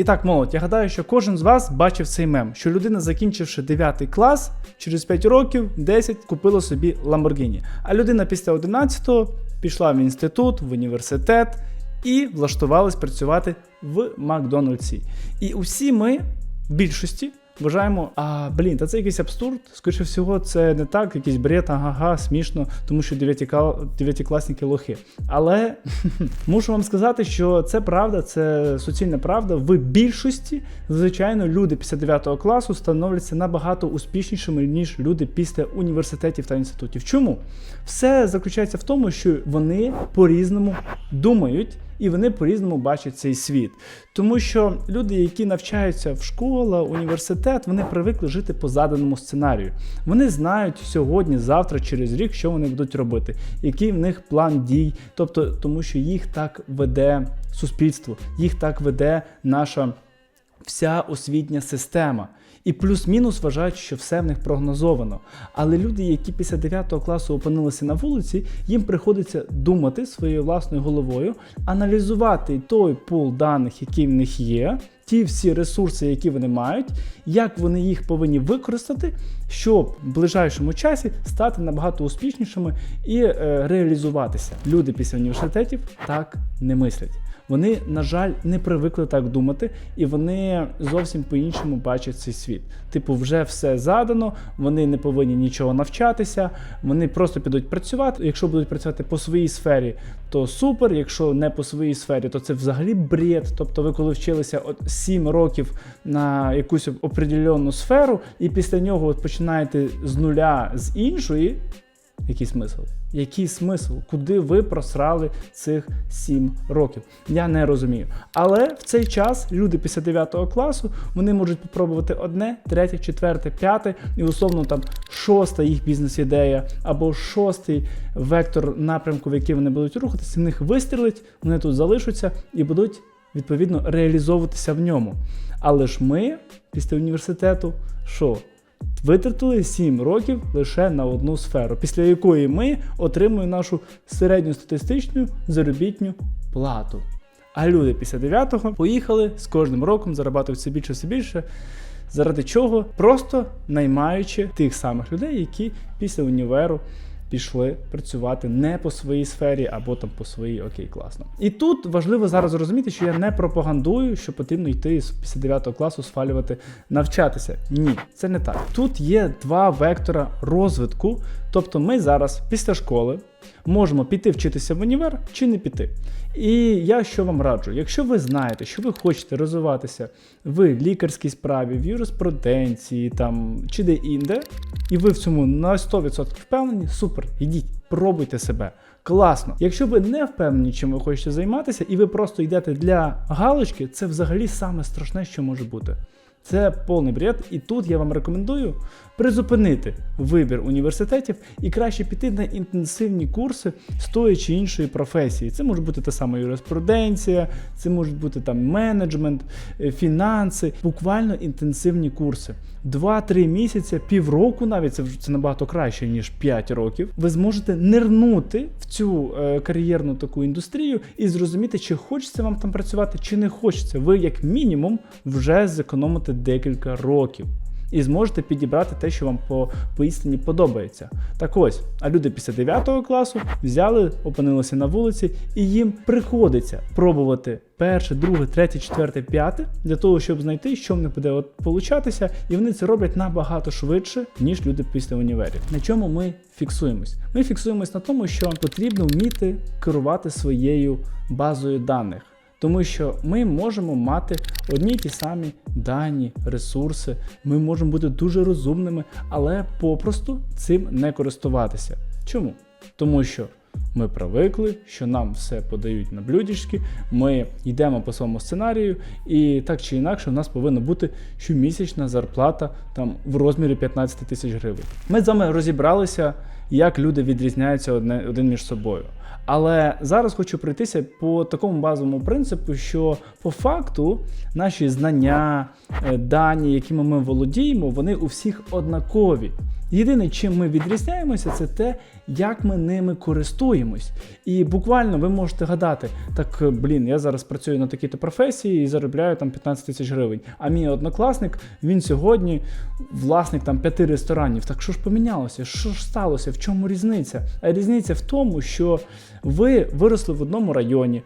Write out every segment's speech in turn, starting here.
І так, молодь, я гадаю, що кожен з вас бачив цей мем, що людина, закінчивши 9 клас, через 5 років, 10, купила собі Lamborghini. А людина після 11 пішла в інститут, в університет і влаштувалась працювати в Макдональдсі. І усі ми, в більшості, вважаємо, а блін, та це якийсь абсурд. Скоріше всього, це не так, якийсь бред, ага, смішно, тому що дев'ятикласники лохи. Але мушу вам сказати, що це правда, це суцільна правда. В більшості, звичайно, люди після 9 класу становляться набагато успішнішими, ніж люди після університетів та інститутів. Чому? Все заключається в тому, що вони по-різному думають. І вони по-різному бачать цей світ. Тому що люди, які навчаються в школа, університет, вони привикли жити по заданому сценарію. Вони знають сьогодні, завтра, через рік, що вони будуть робити, який в них план дій. Тобто, тому що їх так веде суспільство, їх так веде наша вся освітня система. І плюс-мінус вважають, що все в них прогнозовано. Але люди, які після 9 класу опинилися на вулиці, їм приходиться думати своєю власною головою, аналізувати той пул даних, який в них є, ті всі ресурси, які вони мають, як вони їх повинні використати, щоб в ближайшому часі стати набагато успішнішими і е, реалізуватися. Люди після університетів так не мислять. Вони, на жаль, не привикли так думати, і вони зовсім по-іншому бачать цей світ. Типу, вже все задано, вони не повинні нічого навчатися, вони просто підуть працювати. Якщо будуть працювати по своїй сфері, то супер. Якщо не по своїй сфері, то це взагалі бред. Тобто, ви коли вчилися от 7 років на якусь определенну сферу, і після нього от починаєте з нуля з іншої. Який смисл? Який смисл? Куди ви просрали цих 7 років? Я не розумію. Але в цей час люди після 9 класу вони можуть попробувати одне, третє, четверте, п'яте, і условно там шоста їх бізнес-ідея або шостий вектор напрямку, в який вони будуть рухатися, в них вистрілить, вони тут залишаться і будуть відповідно реалізовуватися в ньому. Але ж ми після університету що? Витратили 7 років лише на одну сферу, після якої ми отримуємо нашу середньостатистичну заробітню плату. А люди після 9-го поїхали з кожним роком зарабатують все більше все більше. Заради чого? Просто наймаючи тих самих людей, які після універу пішли працювати не по своїй сфері або там по своїй окей, класно. І тут важливо зараз зрозуміти, що я не пропагандую, що потрібно йти з після 9 класу свалювати, навчатися. Ні, це не так. Тут є два вектора розвитку. Тобто, ми зараз після школи можемо піти вчитися в універ чи не піти. І я що вам раджу, якщо ви знаєте, що ви хочете розвиватися в лікарській справі, в юриспруденції там чи де-інде, і ви в цьому на 100% впевнені, супер, ідіть, пробуйте себе. Класно. Якщо ви не впевнені, чим ви хочете займатися, і ви просто йдете для галочки, це взагалі саме страшне, що може бути. Це повний бред, і тут я вам рекомендую призупинити вибір університетів і краще піти на інтенсивні курси з тої чи іншої професії. Це може бути та сама юриспруденція, це можуть бути там менеджмент, е, фінанси, буквально інтенсивні курси. 2-3 місяці, півроку, навіть це вже це набагато краще ніж 5 років. Ви зможете нирнути в цю е, кар'єрну таку індустрію і зрозуміти, чи хочеться вам там працювати, чи не хочеться. Ви як мінімум вже зекономите декілька років. І зможете підібрати те, що вам по поістині подобається. Так ось, а люди після 9 класу взяли, опинилися на вулиці, і їм приходиться пробувати перше, друге, третє, четверте, п'яте для того, щоб знайти, що в буде получатися, і вони це роблять набагато швидше, ніж люди після універів. На чому ми фіксуємось? Ми фіксуємось на тому, що потрібно вміти керувати своєю базою даних. Тому що ми можемо мати одні ті самі дані, ресурси, ми можемо бути дуже розумними, але попросту цим не користуватися. Чому? Тому що ми привикли, що нам все подають на блюдечки, ми йдемо по своєму сценарію, і так чи інакше, у нас повинна бути щомісячна зарплата там в розмірі 15 тисяч гривень. Ми з вами розібралися, як люди відрізняються одне один між собою. Але зараз хочу пройтися по такому базовому принципу, що по факту наші знання, е, дані, якими ми володіємо, вони у всіх однакові. Єдине, чим ми відрізняємося, це те, як ми ними користуємось. І буквально ви можете гадати, так блін, я зараз працюю на такій-то професії і заробляю там 15 тисяч гривень. А мій однокласник, він сьогодні власник там п'яти ресторанів. Так що ж помінялося? Що ж сталося? В чому різниця? А різниця в тому, що ви виросли в одному районі,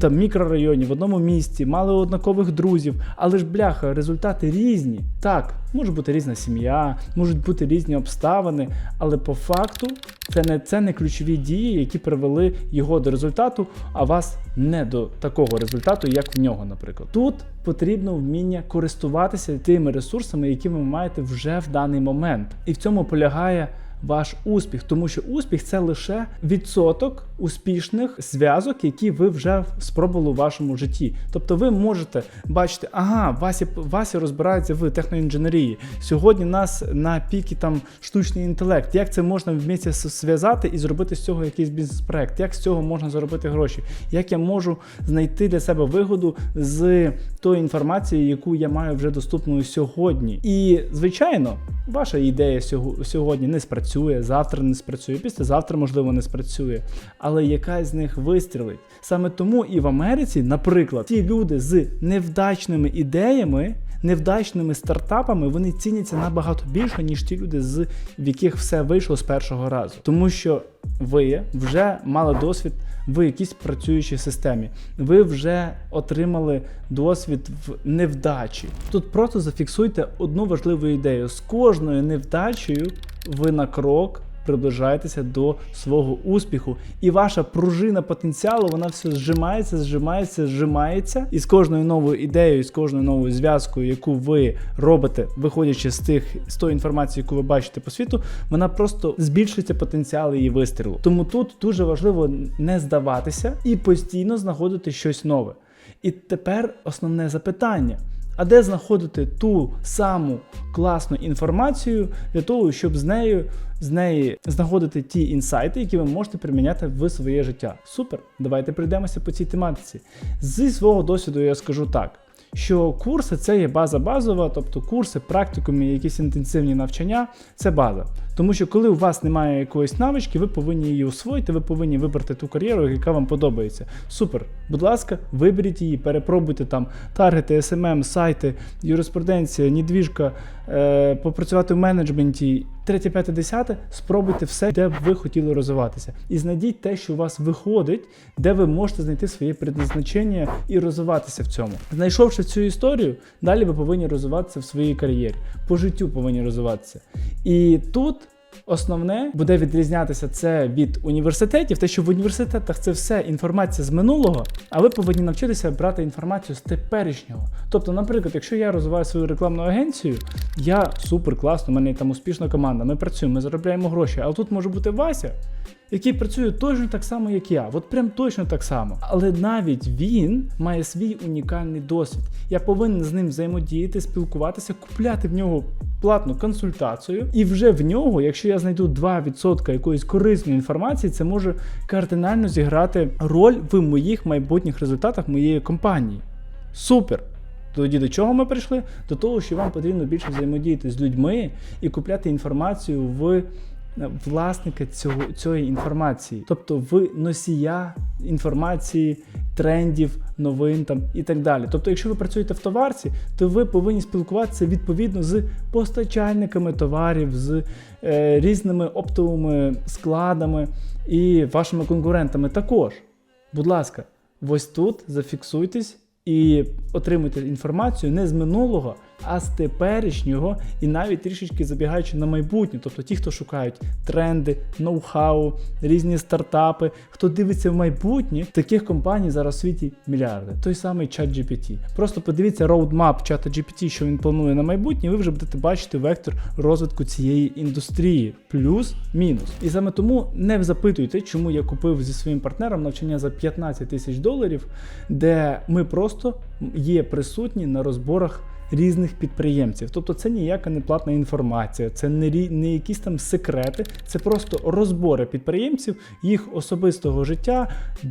там мікрорайоні, в одному місті, мали однакових друзів, але ж бляха, результати різні. Так, може бути різна сім'я, можуть бути різні обставини, але по факту це не, це не ключові дії, які привели його до результату, а вас не до такого результату, як в нього, наприклад. Тут потрібно вміння користуватися тими ресурсами, які ви маєте вже в даний момент. І в цьому полягає ваш успіх, тому що успіх це лише відсоток успішних зв'язок, які ви вже спробували у вашому житті. Тобто ви можете бачити, ага, Вася, Вася розбирається в техноінженерії. Сьогодні нас на піки там штучний інтелект. Як це можна в вмісті зв'язати і зробити з цього якийсь бізнес-проект? Як з цього можна заробити гроші? Як я можу знайти для себе вигоду з тої інформації, яку я маю вже доступною сьогодні? І звичайно, ваша ідея сьогодні не спрацює, завтра не спрацює, післязавтра, можливо, не спрацює. Але якась з них вистрілить. Саме тому і в Америці, наприклад, ті люди з невдачними ідеями. Невдачними стартапами вони ціняться набагато більше, ніж ті люди, з в яких все вийшло з першого разу. Тому що ви вже мали досвід в якійсь працюючій системі. Ви вже отримали досвід в невдачі. Тут просто зафіксуйте одну важливу ідею: з кожною невдачею ви на крок приближаєтеся до свого успіху, і ваша пружина потенціалу вона все зжимається, зжимається, зжимається. І з кожною новою ідеєю, з кожною новою зв'язкою, яку ви робите, виходячи з тих з тої інформації, яку ви бачите по світу, вона просто збільшується потенціал її вистрілу. Тому тут дуже важливо не здаватися і постійно знаходити щось нове. І тепер основне запитання. А де знаходити ту саму класну інформацію для того, щоб з нею з неї знаходити ті інсайти, які ви можете приміняти в своє життя? Супер! Давайте прийдемося по цій тематиці. Зі свого досвіду я скажу так. Що курси це є база базова, тобто курси, практикуми, якісь інтенсивні навчання це база. Тому що коли у вас немає якоїсь навички, ви повинні її освоїти, ви повинні вибрати ту кар'єру, яка вам подобається. Супер, будь ласка, виберіть її, перепробуйте там таргети, SMM, сайти, юриспруденція, недвіжка, е, попрацювати в менеджменті. Третє, п'яте, десяте, спробуйте все, де б ви хотіли розвиватися. І знайдіть те, що у вас виходить, де ви можете знайти своє предназначення і розвиватися в цьому. Знайшовши цю історію, далі ви повинні розвиватися в своїй кар'єрі. По життю повинні розвиватися. І тут. Основне буде відрізнятися це від університетів, те, що в університетах це все інформація з минулого, а ви повинні навчитися брати інформацію з теперішнього. Тобто, наприклад, якщо я розвиваю свою рекламну агенцію, я супер класно, у мене там успішна команда, ми працюємо, ми заробляємо гроші. Але тут може бути Вася, який працює точно так само, як я. От прям точно так само. Але навіть він має свій унікальний досвід. Я повинен з ним взаємодіяти, спілкуватися, купляти в нього платну консультацію. І вже в нього, якщо я знайду 2% якоїсь корисної інформації, це може кардинально зіграти роль в моїх майбутніх результатах моєї компанії. Супер! Тоді до чого ми прийшли? До того, що вам потрібно більше взаємодіяти з людьми і купляти інформацію в власника цього, цієї інформації, тобто в носія інформації, трендів, новин там і так далі. Тобто, якщо ви працюєте в товарці, то ви повинні спілкуватися відповідно з постачальниками товарів, з е, різними оптовими складами і вашими конкурентами також. Будь ласка, ось тут зафіксуйтесь і отримуйте інформацію не з минулого, а з теперішнього, і навіть трішечки забігаючи на майбутнє. Тобто ті, хто шукають тренди, ноу-хау, різні стартапи, хто дивиться в майбутнє, таких компаній зараз у світі мільярди. Той самий чат GPT. Просто подивіться роудмап чата GPT, що він планує на майбутнє, ви вже будете бачити вектор розвитку цієї індустрії. Плюс-мінус. І саме тому не запитуйте, чому я купив зі своїм партнером навчання за 15 тисяч доларів, де ми просто є присутні на розборах різних підприємців. Тобто це ніяка не платна інформація, це не, не якісь там секрети, це просто розбори підприємців, їх особистого життя,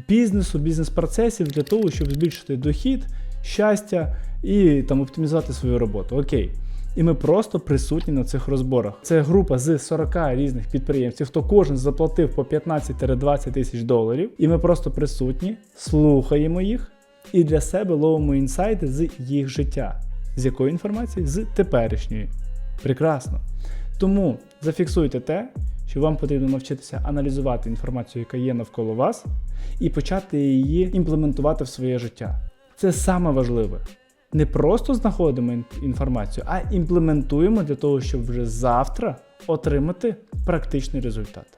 бізнесу, бізнес-процесів для того, щоб збільшити дохід, щастя і там оптимізувати свою роботу. Окей. І ми просто присутні на цих розборах. Це група з 40 різних підприємців, хто кожен заплатив по 15-20 тисяч доларів. І ми просто присутні, слухаємо їх і для себе ловимо інсайти з їх життя. З якої інформації? З теперішньої. Прекрасно. Тому зафіксуйте те, що вам потрібно навчитися аналізувати інформацію, яка є навколо вас, і почати її імплементувати в своє життя. Це саме важливе. Не просто знаходимо інформацію, а імплементуємо для того, щоб вже завтра отримати практичний результат.